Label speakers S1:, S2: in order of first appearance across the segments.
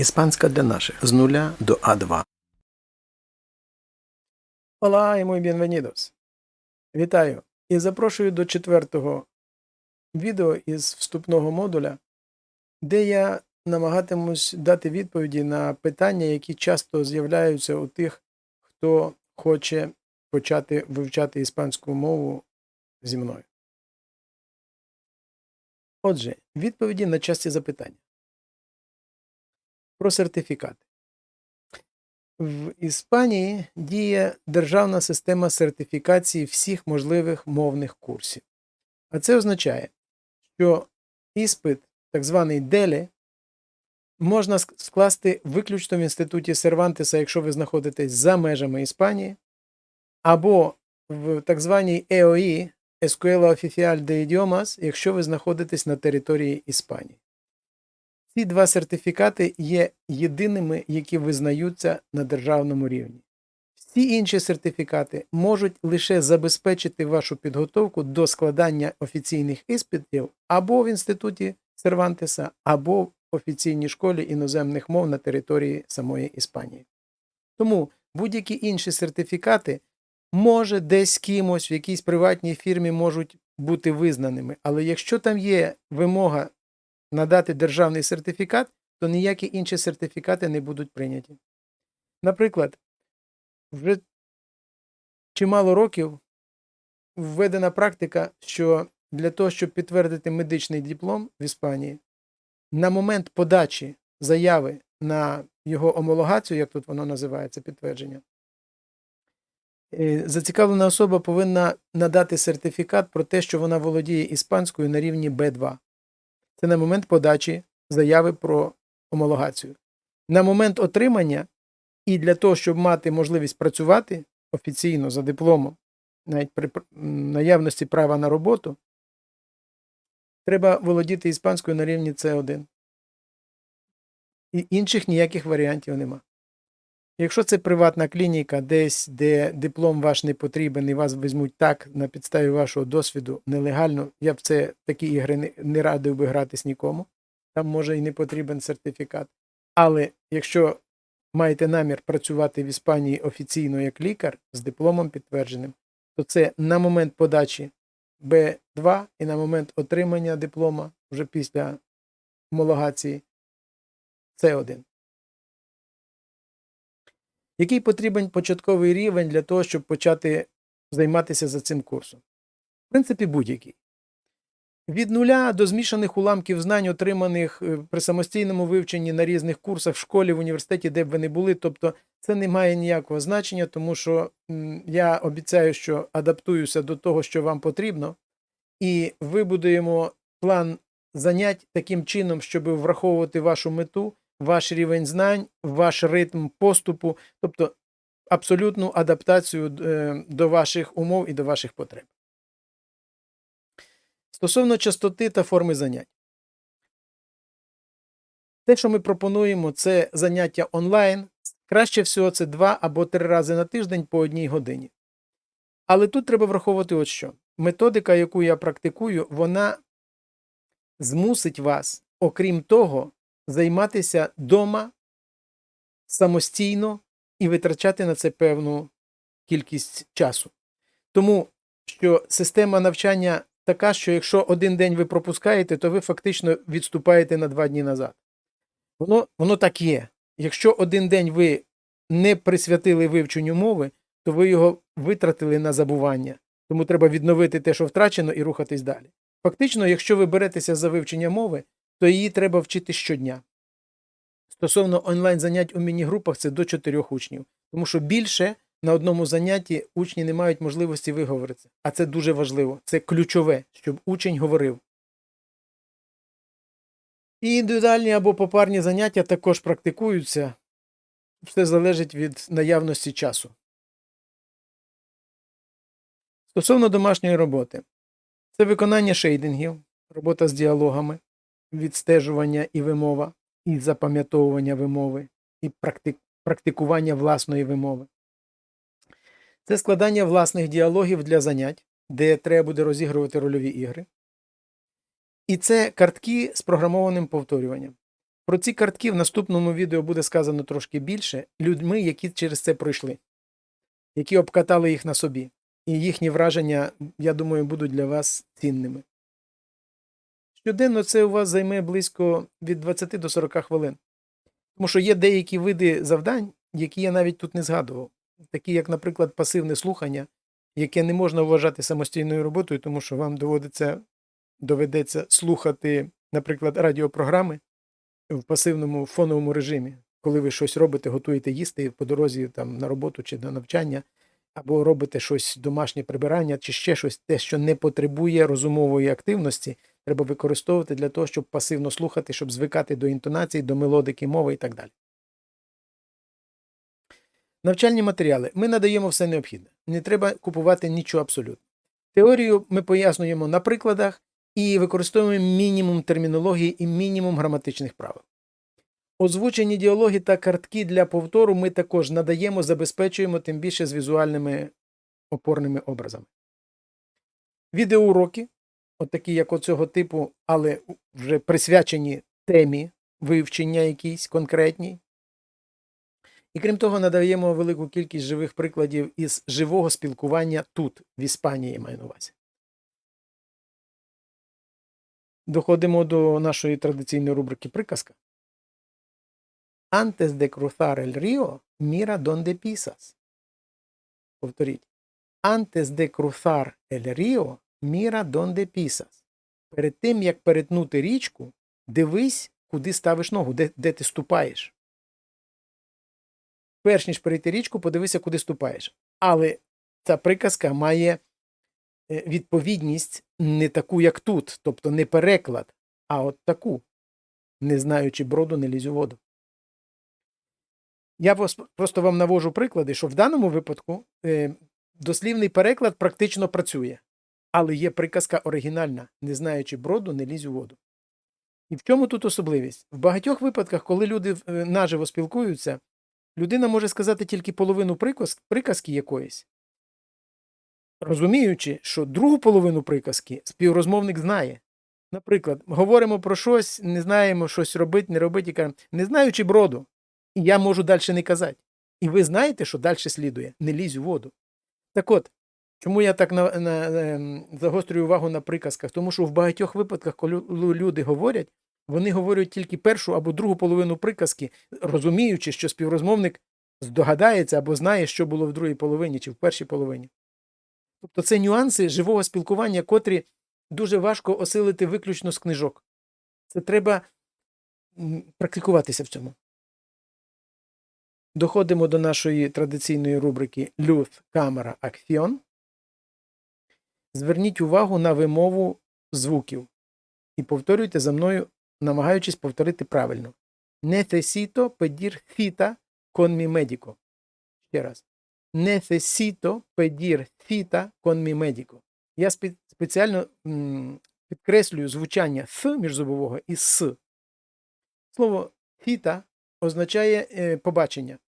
S1: Іспанська для наших з нуля до А2. Hola y muy bienvenidos. Вітаю і запрошую до четвертого відео із вступного модуля, де я намагатимусь дати відповіді на питання, які часто з'являються у тих, хто хоче почати вивчати іспанську мову зі мною. Отже, відповіді на часті запитання. Про сертифікати. В Іспанії діє державна система сертифікації всіх можливих мовних курсів. А це означає, що іспит, так званий DELE, можна скласти виключно в інституті Сервантеса, якщо ви знаходитесь за межами Іспанії, або в так званій EOI Escuela Oficial de Idiomas, якщо ви знаходитесь на території Іспанії. Ці два сертифікати є єдиними, які визнаються на державному рівні. Всі інші сертифікати можуть лише забезпечити вашу підготовку до складання офіційних іспитів або в інституті Сервантеса, або в офіційній школі іноземних мов на території самої Іспанії. Тому будь-які інші сертифікати може десь кимось в якійсь приватній фірмі можуть бути визнаними, але якщо там є вимога надати державний сертифікат, то ніякі інші сертифікати не будуть прийняті. Наприклад, вже чимало років введена практика, що для того, щоб підтвердити медичний диплом в Іспанії, на момент подачі заяви на його омологацію, як тут воно називається, підтвердження, е, зацікавлена особа повинна надати сертифікат про те, що вона володіє іспанською на рівні Б2 це на момент подачі заяви про омологацію. На момент отримання і для того, щоб мати можливість працювати офіційно за дипломом, навіть при наявності права на роботу, треба володіти іспанською на рівні С1. І інших ніяких варіантів нема. Якщо це приватна клініка, десь, де диплом ваш не потрібен і вас візьмуть так на підставі вашого досвіду нелегально, я б це такі ігри не, не радив би гратись нікому. Там може і не потрібен сертифікат. Але якщо маєте намір працювати в Іспанії офіційно як лікар з дипломом підтвердженим, то це на момент подачі Б2 і на момент отримання диплома вже після homologації С1 який потрібен початковий рівень для того, щоб почати займатися за цим курсом? В принципі, будь-який. Від нуля до змішаних уламків знань, отриманих е, при самостійному вивченні на різних курсах в школі, в університеті, де б ви не були. Тобто це не має ніякого значення, тому що я обіцяю, що адаптуюся до того, що вам потрібно, і вибудуємо план занять таким чином, щоб враховувати вашу мету, ваш рівень знань, ваш ритм поступу, тобто абсолютну адаптацію е, до ваших умов і до ваших потреб. Стосовно частоти та форми занять. Те, що ми пропонуємо, це заняття онлайн. Краще всього це два або три рази на тиждень по одній годині. Але тут треба враховувати от що. Методика, яку я практикую, вона змусить вас, окрім того, займатися дома самостійно і витрачати на це певну кількість часу. Тому що система навчання така, що якщо один день ви пропускаєте, то ви фактично відступаєте на два дні назад. Воно, воно так є. Якщо один день ви не присвятили вивченню мови, то ви його витратили на забування. Тому треба відновити те, що втрачено, і рухатись далі. Фактично, якщо ви беретеся за вивчення мови, то її треба вчити щодня. Стосовно онлайн занять у міні-групах, це до 4 учнів. Тому що більше на одному занятті учні не мають можливості виговоритися. А це дуже важливо. Це ключове, щоб учень говорив. І індивідуальні або попарні заняття також практикуються. Все залежить від наявності часу. Стосовно домашньої роботи, це виконання шейдингів, робота з діалогами, відстежування і вимова, і запам'ятовування вимови, і практи- практикування власної вимови. Це складання власних діалогів для занять, де треба буде розігрувати рольові ігри. І це картки з програмованим повторюванням. Про ці картки в наступному відео буде сказано трошки більше людьми, які через це пройшли, які обкатали їх на собі. І їхні враження, я думаю, будуть для вас цінними. Щоденно це у вас займе близько від 20 до 40 хвилин. Тому що є деякі види завдань, які я навіть тут не згадував, такі як, наприклад, пасивне слухання, яке не можна вважати самостійною роботою, тому що вам доводиться, доведеться слухати, наприклад, радіопрограми в пасивному фоновому режимі, коли ви щось робите, готуєте їсти по дорозі там, на роботу чи на навчання, або робите щось домашнє прибирання, чи ще щось, те, що не потребує розумової активності, треба використовувати для того, щоб пасивно слухати, щоб звикати до інтонацій, до мелодики мови і так далі. Навчальні матеріали. Ми надаємо все необхідне. Не треба купувати нічого абсолютно. Теорію ми пояснюємо на прикладах і використовуємо мінімум термінології і мінімум граматичних правил. Озвучені діалоги та картки для повтору ми також надаємо, забезпечуємо тим більше з візуальними опорними образами. Відеоуроки, от такі, як оцього типу, але вже присвячені темі вивчення якійсь конкретній. І крім того, надаємо велику кількість живих прикладів із живого спілкування тут, в Іспанії, маю на увазі. Доходимо до нашої традиційної рубрики приказка. Antes de cruzar el río, mira donde pisas. Повторіть. Antes de cruzar el río, mira donde pisas. Перед тим, як перетнути річку, дивись, куди ставиш ногу, де, де ти ступаєш. Перш ніж перейти річку, подивися, куди ступаєш. Але ця приказка має е, відповідність не таку, як тут, тобто не переклад, а от таку. Не знаючи броду, не лізь у воду. Я просто вам навожу приклади, що в даному випадку е, дослівний переклад практично працює, але є приказка оригінальна, не знаючи броду, не лізь у воду. І в чому тут особливість? В багатьох випадках, коли люди е, наживо спілкуються, людина може сказати тільки половину приказ- приказки якоїсь, розуміючи, що другу половину приказки співрозмовник знає. Наприклад, говоримо про щось, не знаємо щось робити, не робити, і кажемо, не знаючи броду, я можу далі не казати. І ви знаєте, що далі слідує, не лізь у воду. Так от, чому я так на, на, ем, загострюю увагу на приказках? Тому що в багатьох випадках, коли люди говорять, вони говорять тільки першу або другу половину приказки, розуміючи, що співрозмовник здогадається або знає, що було в другій половині чи в першій половині. Тобто це нюанси живого спілкування, котрі дуже важко осилити виключно з книжок. Це треба практикуватися в цьому. Доходимо до нашої традиційної рубрики Люф, камера, акціон. Зверніть увагу на вимову звуків і повторюйте за мною, намагаючись повторити правильно. Necesito pedir cita con mi. Ще раз. Necesito pedir cita con mi. Я спеціально підкреслюю звучання «th» міжзубового і «с». Слово «cita» означає е, побачення.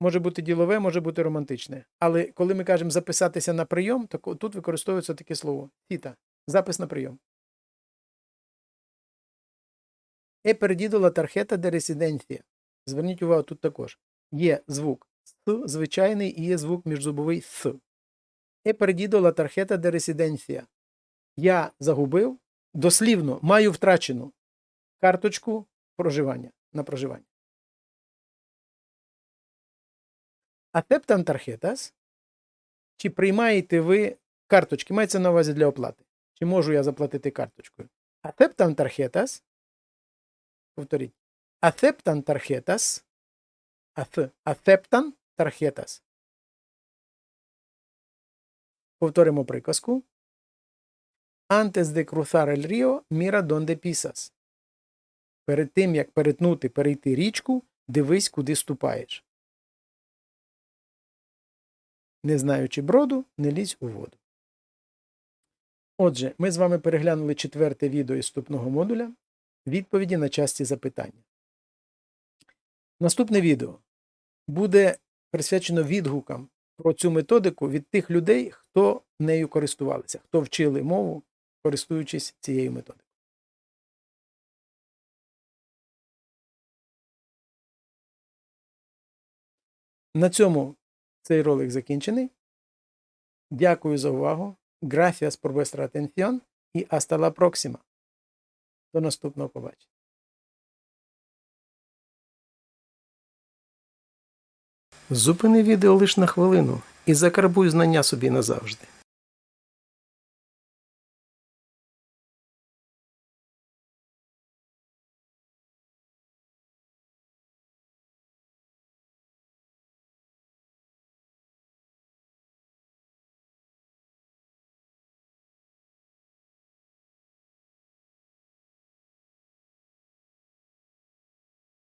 S1: Може бути ділове, може бути романтичне. Але коли ми кажемо записатися на прийом, то тут використовується таке слово «cita» – запис на прийом. Perdido la tarjeta de residencia. Зверніть увагу, тут також. Є звук «с» звичайний і є звук міжзубовий «с». Perdido la tarjeta de residencia. Я загубив, дослівно, маю втрачену карточку проживання на проживання. Aceptan tarjetas? Чи приймаєте ви карточки? Мається на увазі для оплати. Чи можу я заплатити карточкою? Aceptan tarjetas? Повторіть. Tarjetas? Ace- Aceptan tarjetas. Повторимо приказку. Antes de cruzar el río, mira donde pisas. Перед тим, як перетнути, перейти річку, дивись, куди ступаєш. Не знаючи броду, не лізь у воду. Отже, ми з вами переглянули четверте відео із вступного модуля відповіді на часті запитання. Наступне відео буде присвячено відгукам про цю методику від тих людей, хто нею користувалися, хто вчили мову, користуючись цією методикою. На цьому цей ролик закінчений. Дякую за увагу. Gracias por vuestra atención і hasta la próxima. До наступного побачення. Зупини відео лише на хвилину і закарбуй знання собі назавжди.